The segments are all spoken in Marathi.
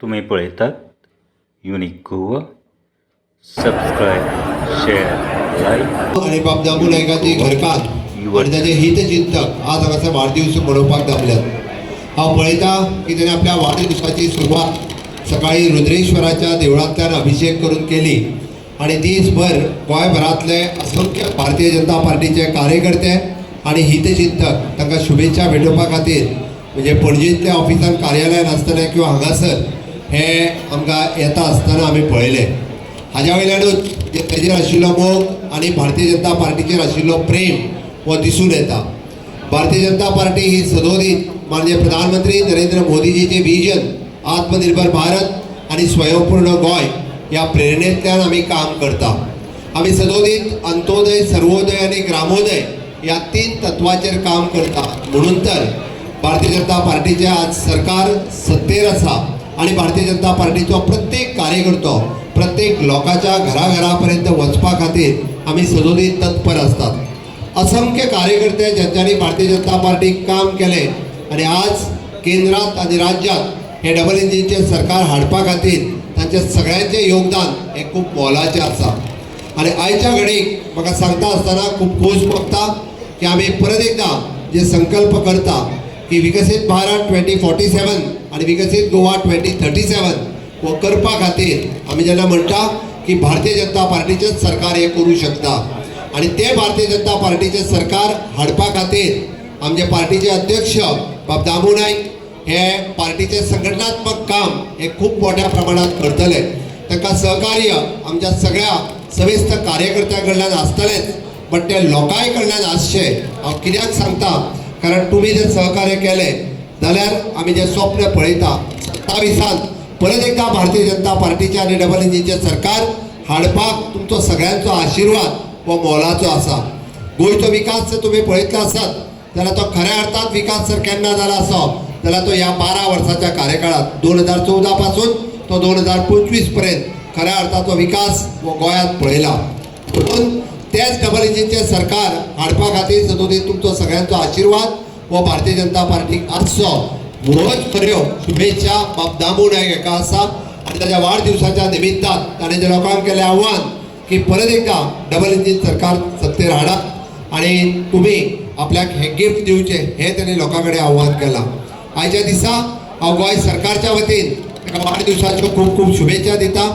तुम्ही पळयतात unique Goa subscribe share like आणि बाब दामू नायकाची घरकान आणि त्याचे हितचिंतक आज हांगासर वाडदीस मनोवपाक दामल्यात हांव पळयता की ताणें आपल्या वाडदिवसाची सुरवात सकाळी रुद्रेश्वराच्या देवळांतल्यान अभिषेक करून केली. आणि दीसभर गोंयभरांतले असंख्य भारतीय जनता पार्टीचे कार्यकर्ते आणि हितचिंतक तांकां शुभेच्छा भेटोवपा खातीर. म्हणजे पणजेंतल्या ऑफिसान कार्यालयान आसतलें किंवा हांगासर हे आमकां येता आसतना आमी पळयले. हाज्या वयल्यानूच जे तेजेर आशिल्लो मोग आनी भारतीय जनता पार्टीचेर आशिल्लो प्रेम हो दिसून येता. भारतीय जनता पार्टी ही सदोदीत माननीय प्रधानमंत्री नरेंद्र मोदीजीचे विजन आत्मनिर्भर भारत आणि स्वयंपूर्ण गोंय या प्रेरणेंतल्यान आमी काम करता. आमी सदोदीत अंत्योदय सर्वोदय आणि ग्रामोदय या तीन तत्वाचेर काम करता. म्हणून तर भारतीय जनता पार्टीचे आज सरकार सत्तेर आसा. आणि भारतीय जनता पार्टीचो प्रत्येक कार्यकर्तो प्रत्येक लोकांच्या घराघरापर्यंत वचपा खातीर आमी सदोदीत तत्पर असतात. असंख्य कार्यकर्ते ज्यांच्यानी भारतीय जनता पार्टीक काम केले आणि आज केंद्रात आणि राज्यात हे डबल इंजिनचे सरकार हाडपा खातीर तांचे सगळ्यांचे योगदान हे खूप मोलाचें आसा. आणि आयच्या घडीक म्हाका सांगता आसतना खूप खोस भोगता की आमी परत एकदा जे संकल्प करता की विकसीत भारत ट्वेंटी फोर्टी सेवन आणि विकसीत गोवा ट्वेंटी थर्टी सेवन हो करपा खातीर आमी जेन्ना म्हणटा की भारतीय जनता पार्टीचेच सरकार हे करू शकता. आणि ते भारतीय जनता पार्टीचे सरकार हाडपा खातीर आमचे पार्टीचे अध्यक्ष बाब दामू नायक हे पार्टीचे संघटनात्मक काम हे खूप मोठ्या प्रमाणात करतले. तांकां सहकार्य आमच्या सगळ्या सविस्त कार्यकर्त्यां कडल्यान आसतलेंच बट ते लोकांय कडल्यान आसचे हांव कित्याक सांगता? कारण तुमी जे सहकार्य केलें जाल्यार आमी जें स्वप्न पळयता सत्तावीसांत परत एकदा भारतीय जनता पार्टीचे आनी डबल इंजिनचे सरकार हाडपाक तुमचो सगळ्यांचो आशिर्वाद हो मोलाचो आसा. गोंयचो विकास जर तुमी पळयतलो आसात जाल्यार तो खऱ्या अर्थात विकास जर केन्ना जाला आसा जाल्यार तो ह्या बारा वर्साच्या कार्यकाळात दोन हजार चौदा पासून तो दोन हजार पंचवीसपर्यंत खऱ्या अर्थाचो विकास हो गोंयांत पळयला. म्हणून तेच डबल इंजिनचे सरकार हाडपा खातीर सदोदीत तुमचो सगळ्यांचो आशिर्वाद हो भारतीय जनता पार्टीक आसचो म्हणूनच खऱ्यो शुभेच्छा बाब दामू नायक हेका आसा आनी ताच्या वाडदिवसाच्या निमित्तान ताणें जे लोकांक केलें आव्हान की परत एकदा डबल इंजिन सरकार सत्तेर हाडात आणि तुम्ही आपल्याक हे गिफ्ट दिवचे हे ताणें लोकां कडेन आव्हान केलां. आयच्या दिसा हांव गोंय सरकारच्या वतीन ताका वाडदिवसाच्यो खूब खूब शुभेच्छा दिता.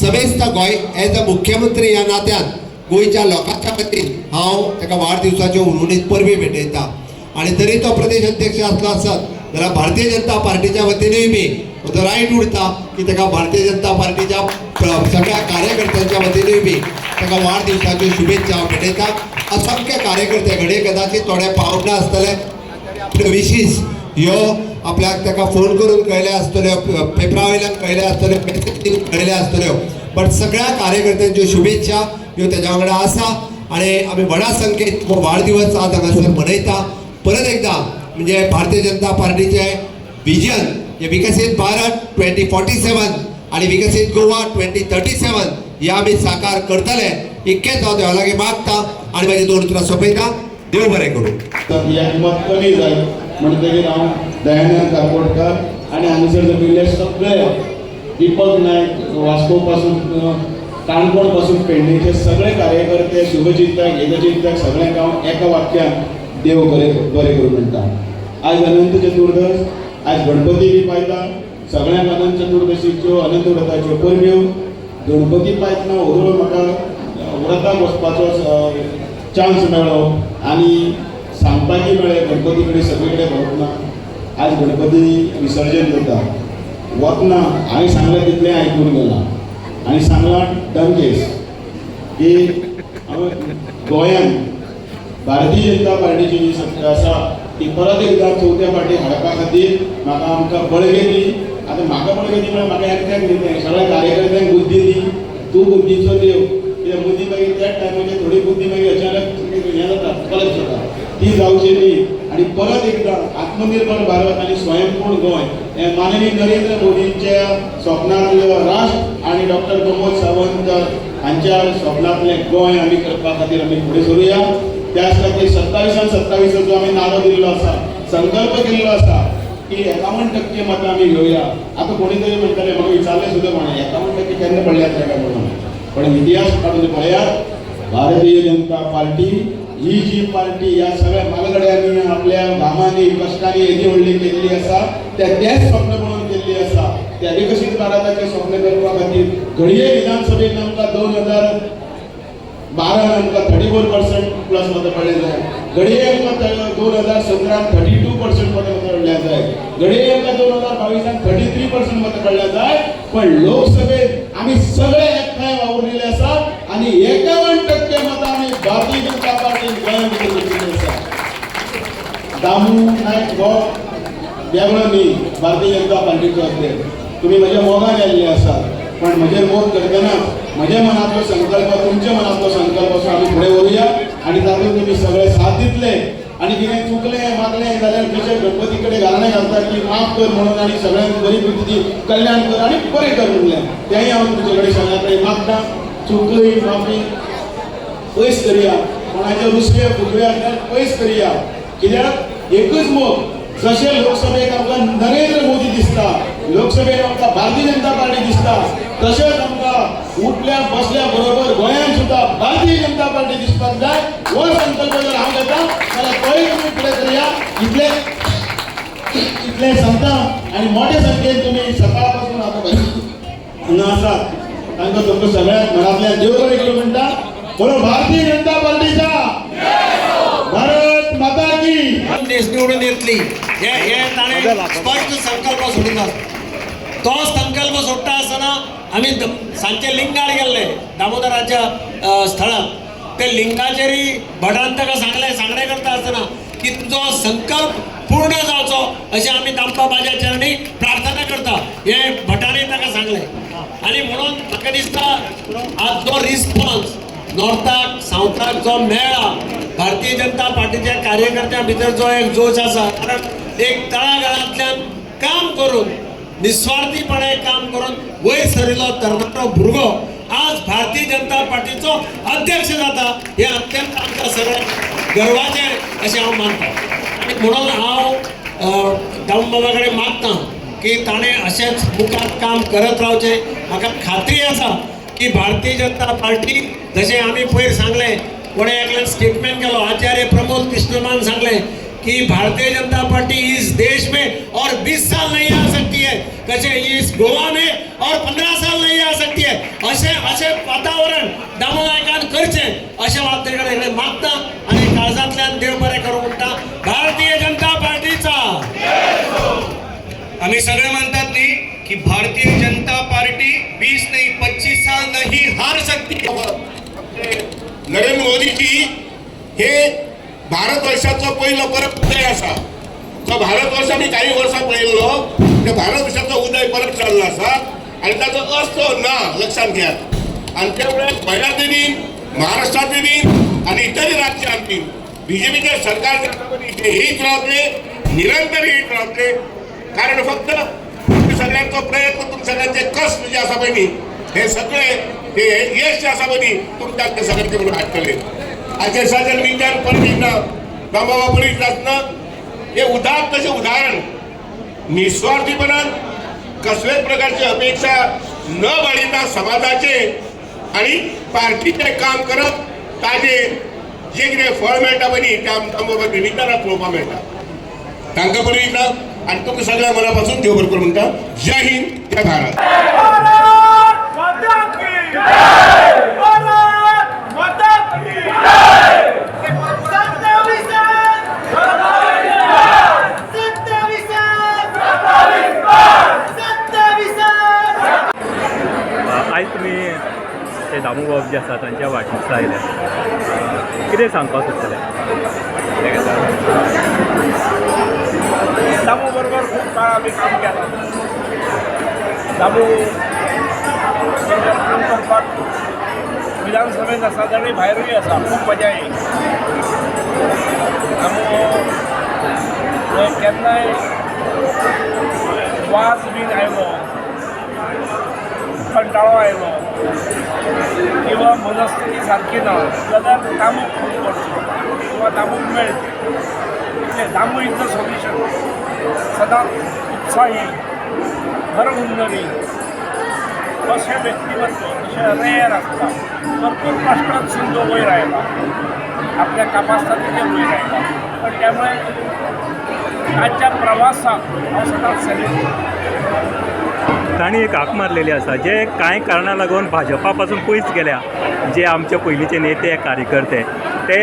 समेस्त गोंय एज अ मुख्यमंत्री ह्या नात्यान गोंयच्या लोकांच्या वतीन हांव ताका वाडदिवसाच्यो उर्वरीत परबी भेटयता आणि जरी तो प्रदेश अध्यक्ष असला असत जाल्यार भारतीय जनता पार्टीच्या वतीनूय बी तो रायट उरता की त्या भारतीय जनता पार्टीच्या सगळ्या कार्यकर्त्यांच्या वतीनूय बी ताका वाडदिवसाच्यो शुभेच्छा भेटयता असंख्य कार्यकर्त्याकडे कदाचित थोडे पावना आसतले विशीस ह्यो आपल्याक ताका फोन करून कळले आसतल्यो पेपरा वयल्यान कळले आसतल्यो कळले आसतल्यो पण सगळ्या कार्यकर्त्यांच्यो शुभेच्छा ह्यो तेज्या वांगडा आसा आनी आमी व्हडा संख्येत हो वाडदिवस आज हांगासर मनयता परत एकदा म्हणजे भारतीय जनता पार्टीचे विजन हे विकसीत भारत ट्वेंटी फोर्टी सेवन आणि विकसीत गोवा ट्वेंटी थर्टी सेवन हे आम्ही साकार करतले. इतकेच हांव देवा लागीं मागता आनी म्हाजी दोन उतरां सोपयता देव बरें करूं. तर कमी जाय. म्हणटकीर हांव दयानंद काकोडकर आनी हांगासर जमिल्ले सगळे दीपक नायक वास्को पासून काणकोणपासून पेडणेचे सगळे कार्यकर्ते शुभचिंतक हितचिंतक सगळ्यांक हांव एका वाक्यान देव बरें बरें करूं म्हणटा आज अनंत चतुर्दश आज गणपती बी पायता सगळ्यांक अनंत चतुर्दशीच्यो अनंत व्रताच्यो परब्यो गणपती पायतना ओदोळ म्हाका व्रताक वचपाचो चान्स मेळ्ळो आनी सांगपाकी मेळ्ळें गणपती कडेन सगळे कडेन वतना आज गणपती विसर्जन जाता वतना हांवें सांगलें तितलें आयकून गेलां. आनी सांगलां डंकेस की हांवें गोंयांत भारतीय जनता पार्टीची जी सत्ता आसा ती परत एकदा चवथ्या फावटी हाडपा खातीर म्हाका आमकां बळगे दी आतां म्हाका बळगे दी म्हळ्यार म्हाका एकट्याक दिलें सगळ्या कार्यकर्त्यांक बुद्धी दी तूं बुद्धीचो देव. कित्याक बुद्धी मागीर त्याच टायमाचेर थोडी बुद्धी मागीर अचानक हें जाता कलप जाता. ती जावची न्ही आनी परत एकदा आत्मनिर्भर भारत आनी स्वयंपूर्ण गोंय हें माननीय नरेंद्र मोदींच्या स्वप्नांतलो राष्ट्र आनी डॉक्टर प्रमोद सावंत हांच्या स्वप्नांतलें गोंय आमी करपा खातीर आमी फुडें सरुया त्यासाठी सत्तावीस आणि सत्तावीस जो आमी नारो दिल्लो आसा संकल्प केल्लो आसा की एकावन्न टक्के मतं आम्ही घेऊया. आता कोणीतरी म्हणताले मग विचारले सुद्धा कोणा एकावन्न टक्के केन्ना पडल्यात काय म्हणून पण इतिहास काढून पळयात भारतीय जनता पार्टी ही जी पार्टी या सगळ्या मालगड्यांनी आपल्या घामांनी कष्टांनी येदी व्हडली केल्ली आसा त्या त्याच स्वप्न म्हणून केल्ली आसा त्या विकसित भारताचे स्वप्न करपा खातीर घडये विधानसभेत आमकां दोन हजार बारा आमकां थर्टी फोर परसेंट प्लसमध्ये पडलेला जाय घडये अंक दोन हजार सतरा थर्टी टू पर्सेंटमध्ये पडल्याचा जाय घडये अंक दोन हजार बावीस थर्टी थ्री पर्सेंटमध्ये पडल्याचा जाय पण लोकसभेत आम्ही सगळे एकठांय वावरलेले आसात आणि एकावन्न टक्के मतं आम्ही भारतीय जनता पार्टी गोंयांत आसा दामू नायक हो वेगळो मी भारतीय जनता पार्टीचे अध्यक्ष. तुम्ही म्हज्या मोगान आयिल्ले आसात पण म्हणजे मोग करताना म्हज्या मनातला संकल्प तुमच्या मनातला संकल्प असो आमी फुडें वरूया आणि तातूंत तुमी सगळे साथ दिले आणि कितें चुकलें मागलें जाल्यार जशें गणपती कडेन घालतात की माफ कर म्हणून आनी सगळ्यांक बरी तुजी कल्याण कर आनी बरें कर म्हणलें त्याही हांव तुझ्याकडे कडेन मागता चुकली माफी. पयस करया. कोणाच्या रुसले फुगव्या पैस पयस करया. कित्याक एकच मोग जसे लोकसभेक आमकां नरेंद्र मोदी दिसता लोकसभेक आमकां भारतीय जनता पार्टी दिसता तशेंच उठल्या बसल्या बरोबर गोंयांत सुद्धा भारतीय जनता पार्टी दिसपाक जाय हो संकल्प जर हांव घेता जाल्यार तोय तुमी फुडें करया इतले इतले सांगता आनी मोठे संख्येन तुमी सकाळपासून आतां हांगा आसात तांकां तुमकां सगळ्याक घरांतल्या देव बरें करूं म्हणटा म्हणून भारतीय जनता पार्टीचा. भारत माता की. देश निवडून येतली. हे हे ताणें स्पश्ट संकल्प सोडिल्लो तो संकल्प सोडटा आम्ही आमी द- सांचे लिंगाड गेल्ले दामोदराच्या स्थळात. ते लिंगाचेरी भटान ताका सांगले सांगणे करता आसतना की तुजो संकल्प पूर्ण जावचो अशें आमी दामपा बाजा चरणी प्रार्थना करता. हे भटांनी ताका सांगले. आनी म्हणून म्हाका दिसता आज जो रिस्पॉन्स नॉर्थाक साऊथाक जो मेळ्ळा भारतीय जनता पार्टीच्या कार्यकर्त्यां भितर जो एक जोश आसा कारण एक तळागाळांतल्यान काम करून निस्वार्थीपणे काम करून वयर सरिल्लो तरणाटो भुरगो आज भारतीय जनता पार्टीचो अध्यक्ष जाता हे अत्यंत आमकां सगळ्यांक गर्वाचें अशें हांव मानतां. आनी म्हणून हांव दाम बाबा कडेन मागता की ताणें अशेंच मुखार काम करत रावचें. म्हाका खात्री आसा की भारतीय जनता पार्टी जशें आमी पयर सांगलें कोणें एकल्यान स्टेटमेंट केलो आचार्य प्रमोद कृष्णमान सांगलें कि भारतीय जनता पार्टी इस देश में और 20 साल नहीं आ सकती है। कसे इस गोवा में और 15 साल नहीं आ सकती है। असे असे वातावरण दामोनायकान करचे अशे वाते कडेन मागता आनी काळजातल्यान देव बरें करूं म्हणता भारतीय जनता पार्टीचा. आम्ही सगळे म्हणतात नाही की भारतीय जनता पार्टी 20 नाही 25 साल नाही हार सकती. नरेंद्र मोदीजी हे भारत वर्षाचो परत उदय असा. तर भारत वर्ष काही वर्सां पळयल्लो त्या भारतवर्षाचा उदय परत चालला आसा आणि ताचो असतो ना लक्षात घ्या. आणि त्यामुळे गोंयांतय बीन महाराष्ट्रांतय दिन आणि इतरही राज्यांनी बीजेपीचे सरकारच्या इथे हित राहते निरंतर हित राहते कारण फक्त सगळ्यांचा सगळ्यांचो प्रयत्न तुम सगळ्यांचे कष्ट म्हणजे जे आसा बहिणी न्ही हे सगळे हे यश जे आसा पळय तुमच्या सगळ्यांचे म्हणून हाडटले आजच्या दिसाच्या निमित्यान परत एकदा बाबा बरीच आसना हे उदार तशें उदाहरण निस्वार्थीपणान कसल्याच प्रकारची अपेक्षा न बाळगिता समाजाचे आणि पार्टीचे काम करत ताजे जे कितें फळ मेळटा पळय न्ही तें आमकां पळोवपाक मेळटा तांकां बरी दिता आणि तुमकां सगळ्या मना पासून देव बरें करूं म्हणटा जय हिंद जय भारत. जय भारत माता की जय सत्तावीसान सत्तावीसान सत्तावीसान आयज तुमी ते दामू बाब जे आसा तांच्या वाटेर आयले कितें सांगपाक सोदतले दामू बरोबर खूप काळ आम्ही काम केलं. दामू काम करपाक विधानसभेत आसा आनी भायरूय आसा खूब मजा येईल. दामू केन्नाय वाज बीन आयलो कंटाळो आयलो किंवा मनस्थिती सारखी ना जाल्यार दामूक खूप पडतो. किंवा दामूक मिळते. इतले दामू इज द सोल्युशन सदांच उत्साही. घर उन्नरी अशें व्यक्तिमत्व अशें रेअर आसता भरपूर कष्टात जो वयर आयला आपल्या ते वयर आयला पण त्यामुळे आजच्या प्रवासाक हांव सदांच सॅल्यूट तांणी एक हाक मारलेली आसा जे कांय कारणां लागून भाजपा पासून पयस गेल्या जे आमचे पयलींचे नेते कार्यकर्ते ते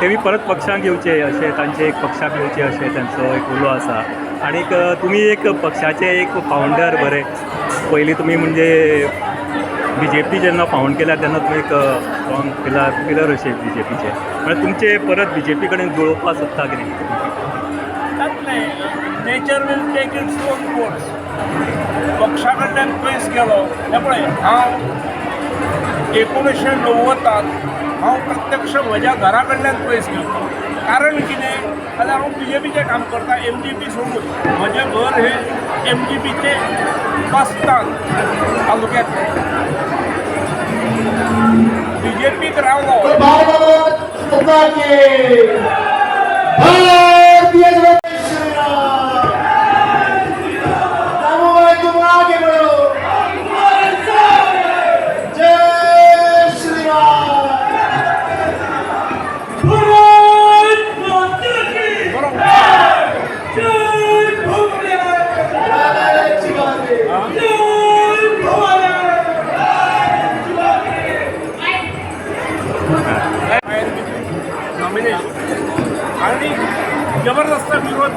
तेमी परत पक्षांक येवचे अशें तांचे एक पक्षाक येवचे अशें तांचो एक उलो आसा आनीक तुमी एक पक्षाचे एक फावंडर बरे. पयलीं तुमी म्हणजे बी जे पी जेन्ना फावंड केल्या तेन्ना तुमी एक स्ट्रॉंग पिलर पिलर अशे बी जे पीचे म्हळ्यार तुमचे परत बी जे पी कडेन जुळोवपाक सोदता कितें nature will take its own course पक्षा कडल्यान पयस गेलो त्या पळय हांव एकोणीशे णव्वदांत हांव प्रत्यक्ष म्हज्या घरा कडल्यान पयस गेलो कारण कितें जाल्यार हांव बी जे पीचें काम करता एम जी पी सोडून म्हजें घर हें एम जी पीचे बस्तान तालुक्यांत. बी जे पीक रावलो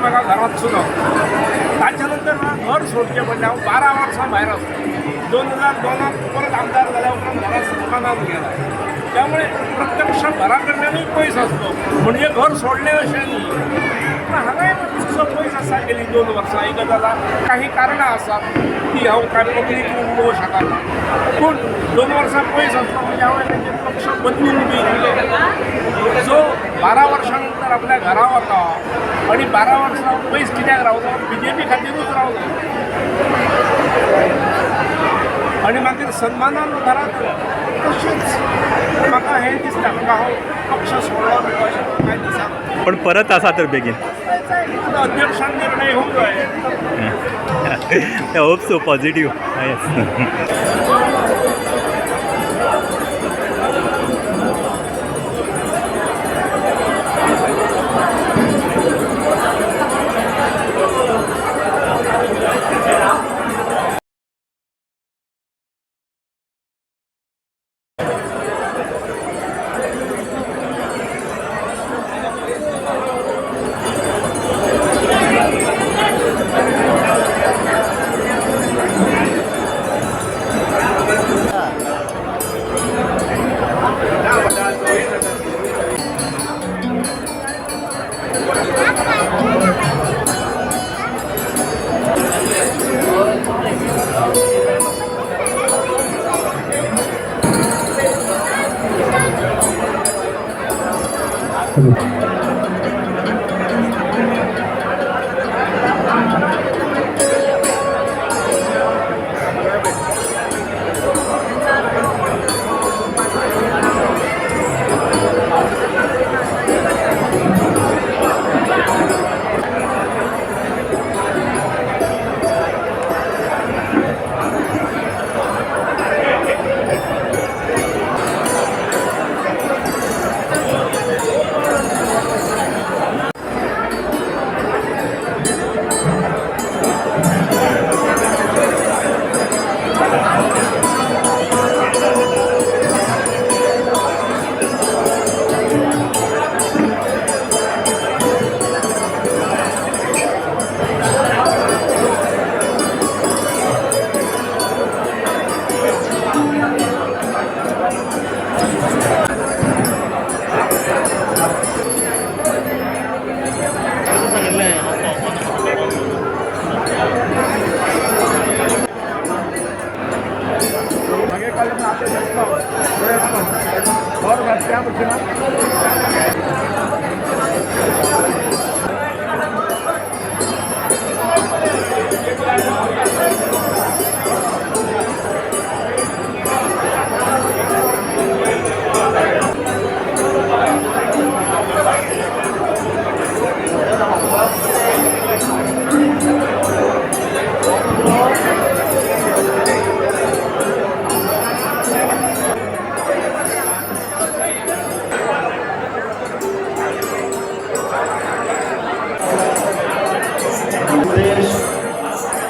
विरोध घरात सुद्धा ताच्या नंतर घर सोडचें पडलें हांव बारा वर्सां भायर असतो. दोन हजार दोनात परत आमदार जाल्या उपरांत घरात दुकानात गेला. त्यामुळे प्रत्यक्ष घराकडल्यानही कडल्यानूय पयस आसलो म्हणजे घर सोडलें अशें पूण हांगाय मातसो पयस आसा गेली दोन वर्सां एक गजाला काही कारणां आसात ती हांव कांय पब्लीक उलोवंक शकना पूण दोन वर्सां पयस आसलो म्हणजे हांवें तांचे पक्ष बदलून बी बारा वर्सां नंतर आपल्या घरा वता आणि बारा वर्सां पयस कित्याक रावलो बी जे पी खातीरूच रावलो आणि मागीर सन्मानान घरात तशेंच. म्हाका हें दिसता म्हाका हांव पक्ष सोडलो अशें कांय दिसना पण परत आसा तर बेगीन अध्यक्षान निर्णय घेवंक जाय hope so positive yes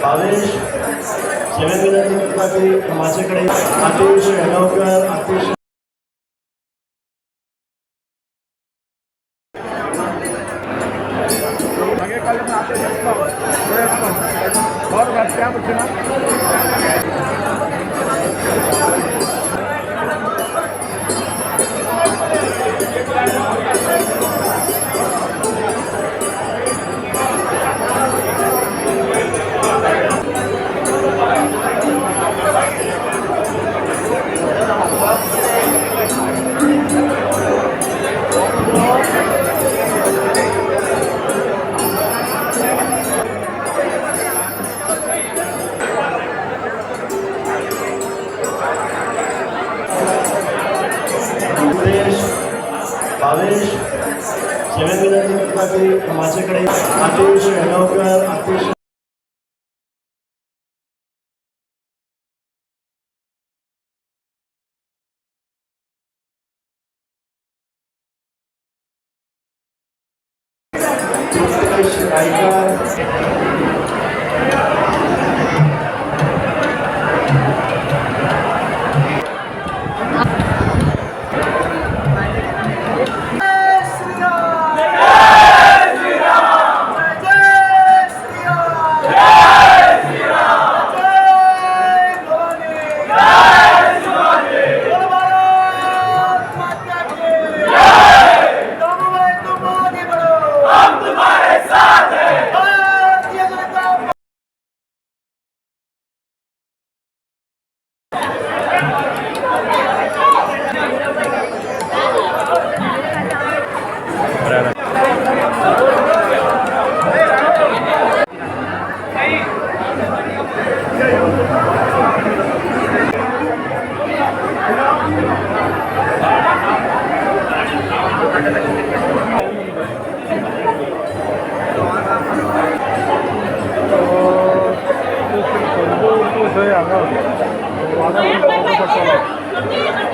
seven विनंती माझ्याकडे Atish Hegavkar Atish 안녕 하. Suresh Gaikar subscribe share like unique Goa your channel